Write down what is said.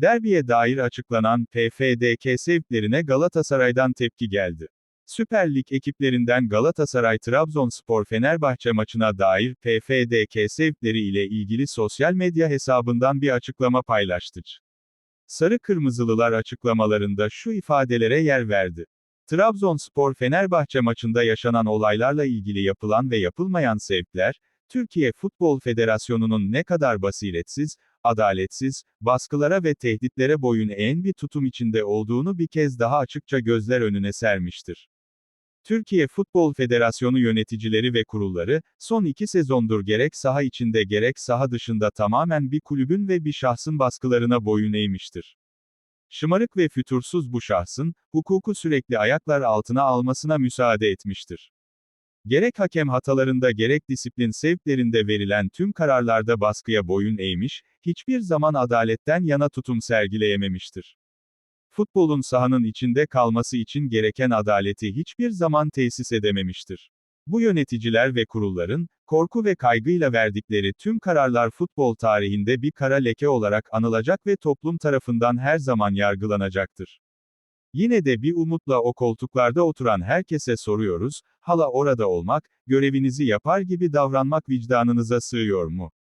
Derbiye dair açıklanan PFDK sevklerine Galatasaray'dan tepki geldi. Süper Lig ekiplerinden Galatasaray Trabzonspor Fenerbahçe maçına dair PFDK sevkleri ile ilgili sosyal medya hesabından bir açıklama paylaştı. Sarı Kırmızılılar açıklamalarında şu ifadelere yer verdi. Trabzonspor Fenerbahçe maçında yaşanan olaylarla ilgili yapılan ve yapılmayan sevkler, Türkiye Futbol Federasyonu'nun ne kadar basiretsiz, adaletsiz, baskılara ve tehditlere boyun eğen bir tutum içinde olduğunu bir kez daha açıkça gözler önüne sermiştir. Türkiye Futbol Federasyonu yöneticileri ve kurulları, son iki sezondur gerek saha içinde gerek saha dışında tamamen bir kulübün ve bir şahsın baskılarına boyun eğmiştir. Şımarık ve fütursuz bu şahsın, hukuku sürekli ayaklar altına almasına müsaade etmiştir. Gerek hakem hatalarında gerek disiplin sevklerinde verilen tüm kararlarda baskıya boyun eğmiş, hiçbir zaman adaletten yana tutum sergileyememiştir. Futbolun sahanın içinde kalması için gereken adaleti hiçbir zaman tesis edememiştir. Bu yöneticiler ve kurulların, korku ve kaygıyla verdikleri tüm kararlar futbol tarihinde bir kara leke olarak anılacak ve toplum tarafından her zaman yargılanacaktır. Yine de bir umutla o koltuklarda oturan herkese soruyoruz, hala orada olmak, görevinizi yapar gibi davranmak vicdanınıza sığıyor mu?